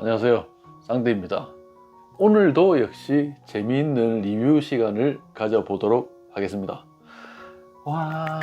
안녕하세요. 쌍대입니다. 오늘도 역시 재미있는 리뷰 시간을 가져보도록 하겠습니다. 와.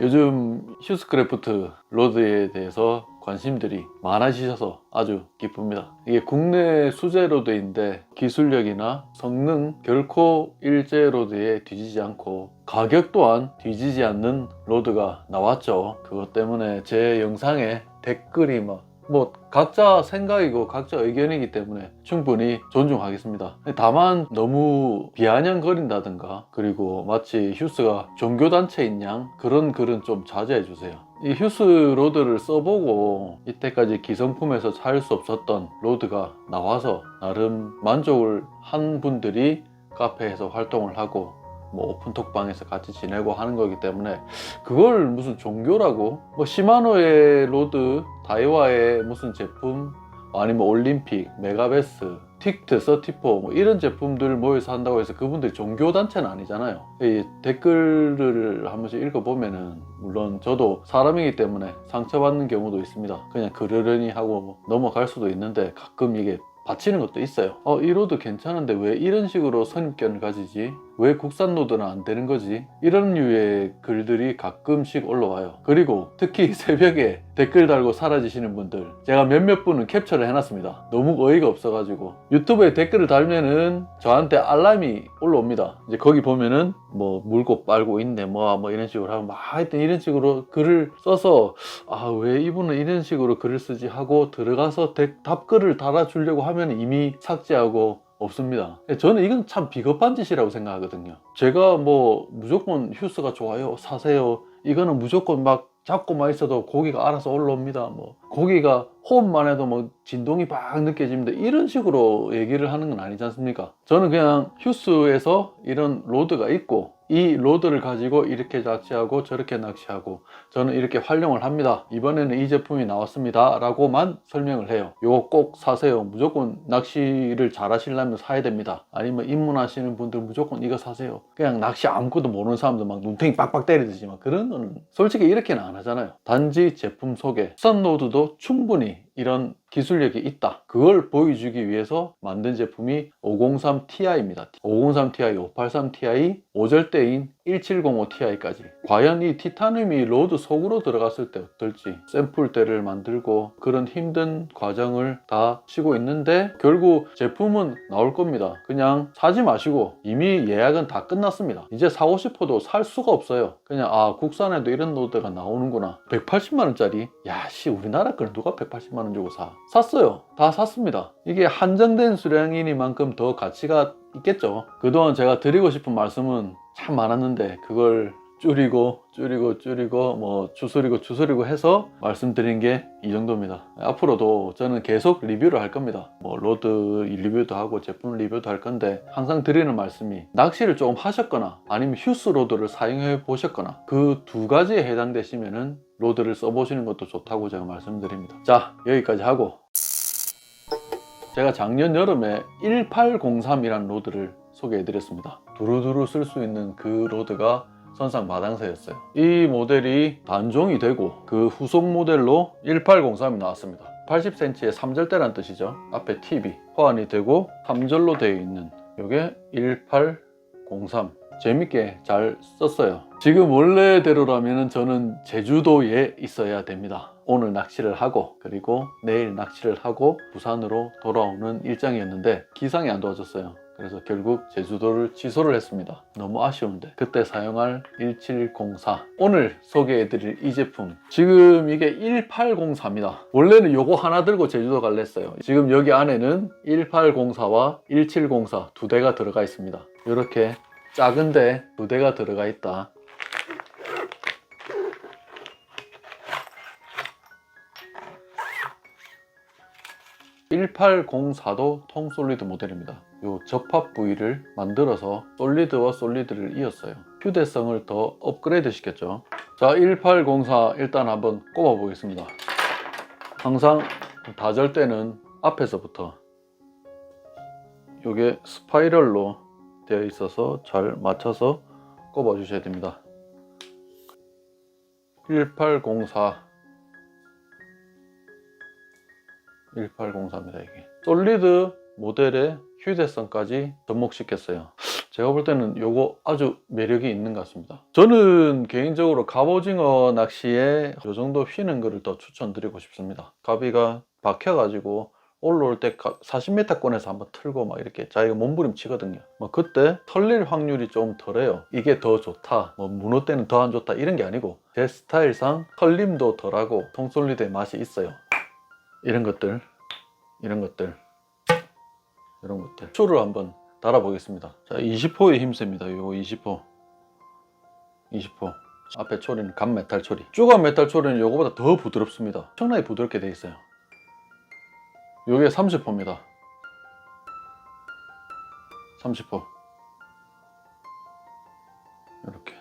요즘 휴스크래프트 로드에 대해서 관심들이 많아지셔서 아주 기쁩니다. 이게 국내 수제 로드인데 기술력이나 성능 결코 일제 로드에 뒤지지 않고 가격 또한 뒤지지 않는 로드가 나왔죠. 그것 때문에 제 영상에 댓글이 막 뭐 각자 생각이고 각자 의견이기 때문에 충분히 존중하겠습니다. 다만 너무 비아냥거린다든가 그리고 마치 휴스가 종교단체인 양 그런 글은 좀 자제해 주세요. 이 휴스 로드를 써보고 이때까지 기성품에서 찾을 수 없었던 로드가 나와서 나름 만족을 한 분들이 카페에서 활동을 하고 뭐 오픈톡방에서 같이 지내고 하는 거기 때문에 그걸 무슨 종교라고 뭐 시마노의 로드 다이와의 무슨 제품 아니면 올림픽 메가베스 틱트 서티포 뭐 이런 제품들 모여서 한다고 해서 그분들이 종교 단체는 아니잖아요 이 댓글을 한 번씩 읽어보면은 물론 저도 사람이기 때문에 상처받는 경우도 있습니다 그냥 그러려니 하고 뭐 넘어갈 수도 있는데 가끔 이게 받치는 것도 있어요. 어, 이 로드 괜찮은데 왜 이런 식으로 선입견을 가지지? 왜 국산 로드는 안 되는 거지? 이런 류의 글들이 가끔씩 올라와요. 그리고 특히 새벽에 댓글 달고 사라지시는 분들 제가 몇몇 분은 캡처를 해놨습니다. 너무 어이가 없어가지고 유튜브에 댓글을 달면은 저한테 알람이 올라옵니다. 이제 거기 보면은 뭐 물고 빨고 있네 뭐, 뭐 이런 식으로 하고 막 하여튼 이런 식으로 글을 써서 아 왜 이분은 이런 식으로 글을 쓰지 하고 들어가서 대- 답글을 달아주려고 하면 이미 삭제하고 없습니다. 저는 이건 참 비겁한 짓이라고 생각하거든요. 제가 뭐 무조건 휴스가 좋아요, 사세요. 이거는 무조건 막 잡고만 있어도 고기가 알아서 올라옵니다. 뭐 고기가 호흡만 해도 뭐 진동이 막 느껴집니다. 이런 식으로 얘기를 하는 건 아니지 않습니까? 저는 그냥 휴스에서 이런 로드가 있고 이 로드를 가지고 이렇게 낚시하고 저렇게 낚시하고 저는 이렇게 활용을 합니다. 이번에는 이 제품이 나왔습니다. 라고만 설명을 해요. 이거 꼭 사세요. 무조건 낚시를 잘 하시려면 사야 됩니다. 아니면 입문하시는 분들 무조건 이거 사세요. 그냥 낚시 아무것도 모르는 사람들 막 눈탱이 빡빡 때리듯이 막 그런 거는 솔직히 이렇게는 안 하잖아요. 단지 제품 소개. 썬로드도 충분히 이런 기술력이 있다. 그걸 보여주기 위해서 만든 제품이 503ti입니다. 503ti, 583ti, 5절대인 1705ti까지. 과연 이 티타늄이 로드 속으로 들어갔을 때 어떨지 샘플대를 만들고 그런 힘든 과정을 다 치고 있는데 결국 제품은 나올 겁니다. 그냥 사지 마시고 이미 예약은 다 끝났습니다. 이제 사고 싶어도 살 수가 없어요. 그냥 아 국산에도 이런 로드가 나오는구나. 180만 원짜리. 야씨 우리나라 걸 누가 180만 원 주고 사? 샀어요. 다 샀습니다. 이게 한정된 수량이니만큼 더 가치가 있겠죠. 그동안 제가 드리고 싶은 말씀은 참 많았는데 그걸 줄이고 줄이고 줄이고 뭐 주소리고 주소리고 해서 말씀드린 게 이 정도입니다. 앞으로도 저는 계속 리뷰를 할 겁니다. 뭐 로드 리뷰도 하고 제품 리뷰도 할 건데 항상 드리는 말씀이 낚시를 조금 하셨거나 아니면 휴스 로드를 사용해 보셨거나 그 두 가지에 해당되시면은 로드를 써보시는 것도 좋다고 제가 말씀드립니다. 자 여기까지 하고 제가 작년 여름에 1803이라는 로드를 소개해 드렸습니다. 두루두루 쓸 수 있는 그 로드가 선상 마당새였어요. 이 모델이 단종이 되고 그 후속 모델로 1803이 나왔습니다. 80cm의 3절대란 뜻이죠. 앞에 TV 호환이 되고 3절로 되어 있는 이게 1803 재밌게 잘 썼어요. 지금 원래대로라면 저는 제주도에 있어야 됩니다. 오늘 낚시를 하고 그리고 내일 낚시를 하고 부산으로 돌아오는 일정이었는데 기상이 안 도와줬어요. 그래서 결국 제주도를 취소를 했습니다. 너무 아쉬운데 그때 사용할 1704 오늘 소개해드릴 이 제품 지금 이게 1804입니다. 원래는 요거 하나 들고 제주도 갈래 했어요. 지금 여기 안에는 1804와 1704 두 대가 들어가 있습니다. 이렇게 작은데 두 대가 들어가 있다. (1804도) 통솔리드 모델입니다 요 접합 부위를 만들어서 솔리드와 솔리드를 이었어요. 휴대성을 더 업그레이드 시켰죠. 자 1804 일단 한번 꼽아 보겠습니다. 항상 다절 때는 앞에서부터 요게 스파이럴로 되어 있어서 잘 맞춰서 꼽아 주셔야 됩니다. 1804 1803입니다 이게. 솔리드 모델의 휴대성까지 접목시켰어요 제가 볼 때는 요거 아주 매력이 있는 것 같습니다 저는 개인적으로 갑오징어 낚시에 요 정도 휘는 거를 더 추천드리고 싶습니다 가비가 박혀 가지고 올라올 때 40m권에서 한번 틀고 막 이렇게 자기가 몸부림 치거든요. 뭐 그때 털릴 확률이 좀 덜해요. 이게 더 좋다. 뭐 문어 때는 더 안 좋다. 이런 게 아니고 제 스타일상 털림도 덜하고 통솔리드의 맛이 있어요. 이런 것들, 이런 것들, 이런 것들. 초를 한번 달아보겠습니다. 자, 20호의 힘셉니다. 요거 20호. 20호. 앞에 초리는 간메탈 초리. 쭈간 메탈 초리는 요거보다 더 부드럽습니다. 엄청나게 부드럽게 돼 있어요. 요게 30호입니다. 30호. 이렇게.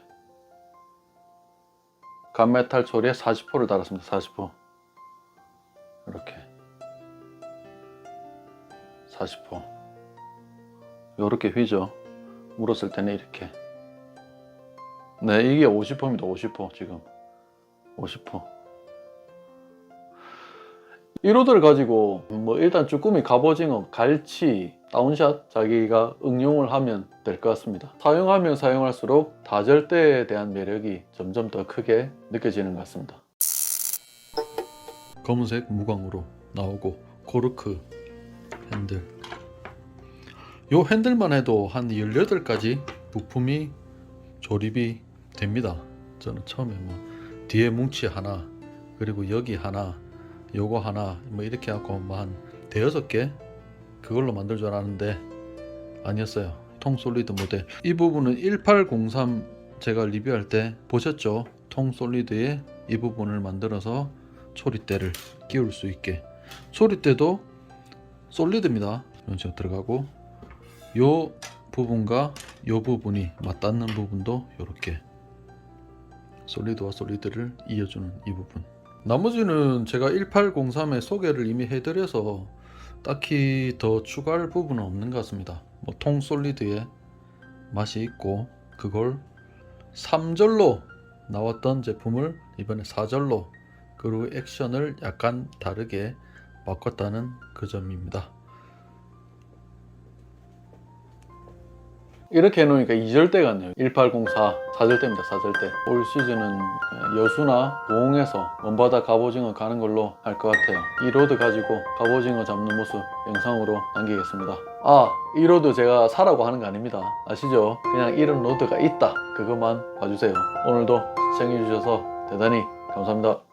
간메탈 초리에 40호를 달았습니다. 40호. 요렇게 휘죠. 물었을 때는 이렇게. 네, 이게 50호입니다. 50호 지금. 50호. 1호들 가지고 뭐 일단 쭈꾸미, 갑오징어, 갈치, 다운샷 자기가 응용을 하면 될 것 같습니다. 사용하면 사용할수록 다절대에 대한 매력이 점점 더 크게 느껴지는 것 같습니다. 검은색 무광으로 나오고 코르크 핸들 요 핸들만 해도 한 18가지 부품이 조립이 됩니다. 저는 처음에 뭐 뒤에 뭉치 하나 그리고 여기 하나 요거 하나 뭐 이렇게 하고 뭐한 대여섯 개 그걸로 만들 줄 알았는데 아니었어요. 통 솔리드 모델 이 부분은 1803 제가 리뷰할 때 보셨죠? 통 솔리드의 이 부분을 만들어서 초리대를 끼울 수 있게 초리대도 솔리드입니다. 이런 식으로 들어가고 요 부분과 요 부분이 맞닿는 부분도 이렇게 솔리드와 솔리드를 이어주는 이 부분 나머지는 제가 1803의 소개를 이미 해드려서 딱히 더 추가할 부분은 없는 것 같습니다. 뭐 통 솔리드의 맛이 있고 그걸 3절로 나왔던 제품을 이번에 4절로 그리고 액션을 약간 다르게 바꿨다는 그 점입니다. 이렇게 해놓으니까 2절대 같네요. 1804 4절대입니다. 4절대. 올 시즌은 여수나 고흥에서 먼바다 갑오징어 가는 걸로 할 것 같아요. 이 로드 가지고 갑오징어 잡는 모습 영상으로 남기겠습니다. 아, 이 로드 제가 사라고 하는 거 아닙니다. 아시죠? 그냥 이런 로드가 있다. 그것만 봐주세요. 오늘도 시청해주셔서 대단히 감사합니다.